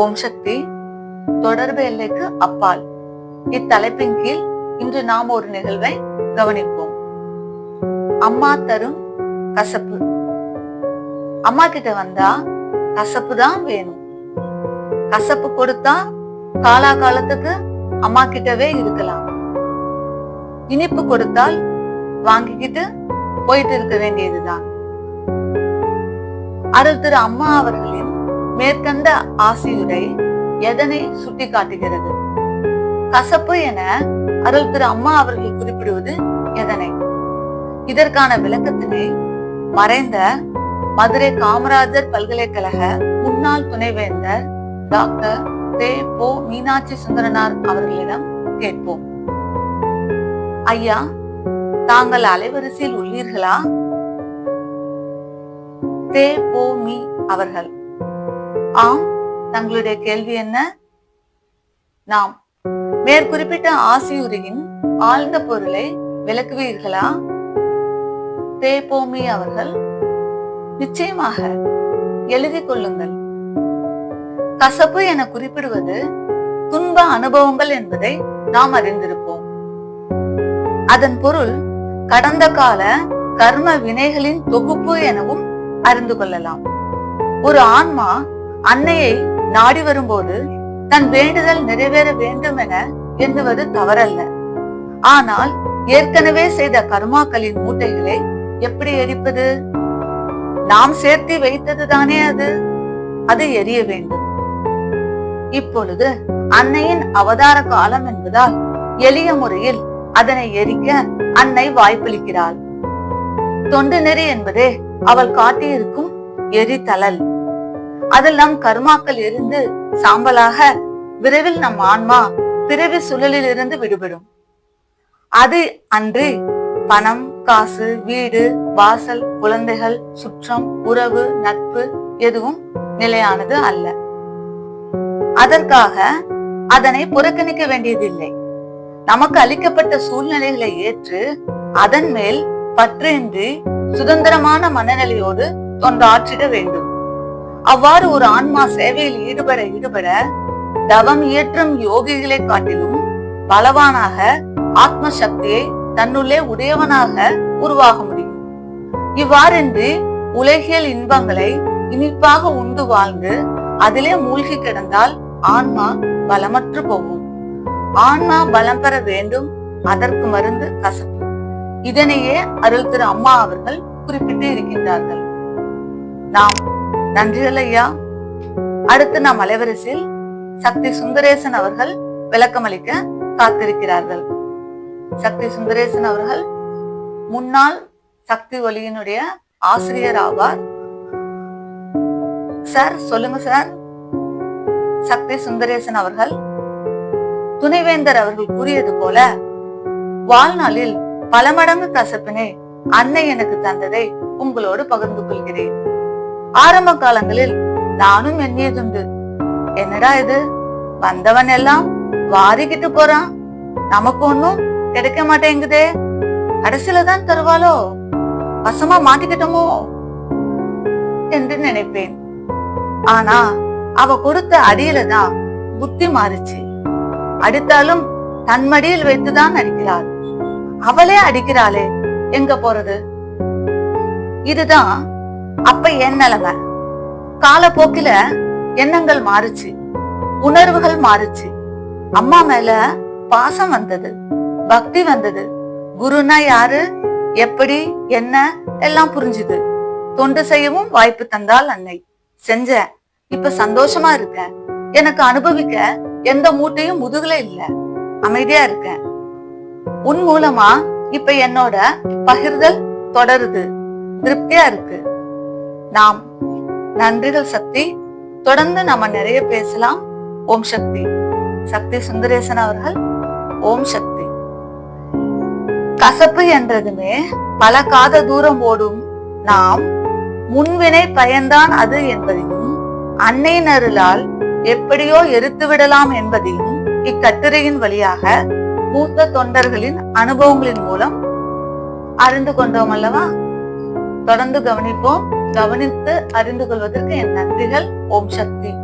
ஓம் சக்தி தொடர்பு எல்லைக்கு அப்பால். இத்தலைப்பின் கீழ் இன்று நாம் ஒரு நிகழ்வை கவனிப்போம். அம்மா தரும் கசப்பு. அம்மா கிட்ட வந்தா கசப்பு தான் வேணும். கசப்பு கொடுத்தா காலா காலத்துக்கு அம்மா கிட்டவே இருக்கலாம். இனிப்பு கொடுத்தால் வாங்கிக்கிட்டு போயிட்டு இருக்க வேண்டியதுதான். அருள் திரு அம்மா அவர்களின் மேற்கண்ட ஆசியுரை எதனை சுட்டி காட்டுகிறது கசப்பு என அருள் திரு அம்மா அவர்கள் குறிப்பிடுவது எதனை? இதற்கான விளக்கத்தினை மறைந்த மதுரை காமராஜர் பல்கலைக்கழக முன்னாள் துணைவேந்தர் டாக்டர் தே. போ. மீனாட்சி சுந்தரனார் அவர்களிடம் கேட்போம். ஐயா தாங்கள் அலைவரிசையில் உள்ளீர்களா? தே. போ. மீ. அவர்கள். ஆம் தங்களுடைய கேள்வி என்ன? நாம் மேற்குறிப்பிட்ட ஆசியுரியின் ஆழ்ந்த பொருளை விளக்குவீர்களா? தே போமி அவர்கள் நிச்சயமாக எழுதிக் கொள்ளுங்கள். கசப்பு என குறிப்பிடுவது துன்ப அனுபவங்கள் என்பதை நாம் அறிந்திருப்போம். அதன் பொருள் கடந்த கால கர்ம வினைகளின் தொகுப்பு எனவும் அறிந்து கொள்ளலாம். ஒரு ஆன்மா அன்னையை நாடி வரும்போது தன் வேண்டுதல் நிறைவேற வேண்டும் என எண்ணுவது தவறல்ல. ஆனால் ஏற்கனவே செய்த கர்மாக்களின் மூட்டைகளை எப்படி எரிப்பது? நாம் சேர்த்து வைத்தது தானே அது? அது எரிய வேண்டும். இப்பொழுது அன்னையின் அவதார காலம் என்பதால் எளிய முறையில் அதனை எரிக்க அன்னை வாய்ப்பளிக்கிறாள். தொண்டு நெறி என்பதே அவள் காட்டியிருக்கும் எரிதழல் அதில் நம் கர்மாக்கள் எரிந்து சாம்பலாக விரைவில் நம் ஆன்மா பிறவி சுழலில் இருந்து விடுபடும். அது அன்றி பணம் காசு வீடு வாசல் குழந்தைகள் சுற்றம் உறவு நட்பு எதுவும் நிலையானது அல்ல. அதற்காக அதனை புறக்கணிக்க வேண்டியதில்லை. நமக்கு அளிக்கப்பட்ட சூழ்நிலைகளை ஏற்று அதன் மேல் பற்றின்றி சுதந்திரமான மனநிலையோடு தொண்டாற்றிட வேண்டும். அவ்வாறு ஒரு ஆன்மா சேவையில் ஈடுபட ஈடுபட தவம் இயற்றும் யோகிகளை காட்டிலும் பலவானாக ஆத்ம சக்தியை தன்னுள்ளே உடையவனாக உருவாக முடியும். இவ்வாறின்றி உலகியல் இன்பங்களை இனிப்பாக உண்டு வாழ்ந்து அதிலே மூழ்கி கிடந்தால் ஆன்மா பலமற்று போகும். ஆன்மா பலம் பெற வேண்டும் அதற்கு மருந்து கசப்பு இதனையே அருள் திரு அம்மா அவர்கள் குறிப்பிட்டு இருக்கின்றார்கள். நாம் நன்றிகள் ஐயா அடுத்து நாம் அலைவரிசையில் சக்தி சுந்தரேசன் அவர்கள் விளக்கமளிக்க காத்திருக்கிறார்கள். சக்தி சுந்தரேசன் அவர்கள் முன்னாள் சக்தி ஒலியினுடைய ஆசிரியர் ஆவார். சார் சொல்லுங்க சார். சக்தி சுந்தரேசன் அவர்கள் துணைவேந்தர் அவர்கள் கூறியது போல வாழ்நாளில் பல மடங்கு கசப்பினை அன்னை எனக்கு தந்ததை உங்களோடு பகிர்ந்து கொள்கிறேன். ஆரம்ப காலங்களில் நானும் எண்ணியதுண்டு. என்னடா இது? வந்தவன் எல்லாம் வாரிக்கிட்டு போறான். நமக்கு ஒண்ணும் கிடைக்க மாட்டேங்குதே. கடைசியில தான் தருவாளோ? வசமா மாட்டிக்கிட்டோமோ? என்று நினைப்பேன். ஆனா அவ கொடுத்த அடியில தான் புத்தி மாறுச்சு. அடித்தாலும் தன் மடியில் வைத்துதான் அடிக்கிறாள். அவளே அடிக்கிறாளே. எங்க போறது? இதுதான் அப்ப என் நிலைமை. காலப்போக்கில எண்ணங்கள் மாறுச்சு. உணர்வுகள் மாறுச்சு. அம்மா மேல பாசம் வந்தது. பக்தி வந்தது. குருனா யாரு? எப்படி? என்ன? எல்லாம் புரிஞ்சுது. தொண்டு செய்யவும் வாய்ப்பு தந்தால் அன்னை. செஞ்ச இப்ப சந்தோஷமா இருக்கேன். எனக்கு அனுபவிக்க எந்த மூட்டையும் முதுகுல இல்ல. அமைதியா இருக்கேன். உன் மூலமா இப்ப என்னோட பகிர்தல் தொடருது. திருப்தியா இருக்கு. நாம் நன்றிகள் சக்தி. தொடர்ந்து நம்ம நிறைய பேசலாம். ஓம் சக்தி. சக்தி சுந்தரேசன் அவர்கள் ஓம் சக்தி. கசப்பு என்றதுமே பல காத தூரம் ஓடும். நாம் முன்வினை பயன்தான் அது என்பதையும் அன்னை நருளால் எப்படியோ எரித்து விடலாம் என்பதையும் இக்கட்டுரையின் வழியாக மூத்த தொண்டர்களின் அனுபவங்களின் மூலம் அறிந்து கொண்டோம் அல்லவா? தொடர்ந்து கவனிப்போம். கவனித்து அறிந்து கொள்வதற்கு என் நன்றிகள். ஓம் சக்தி.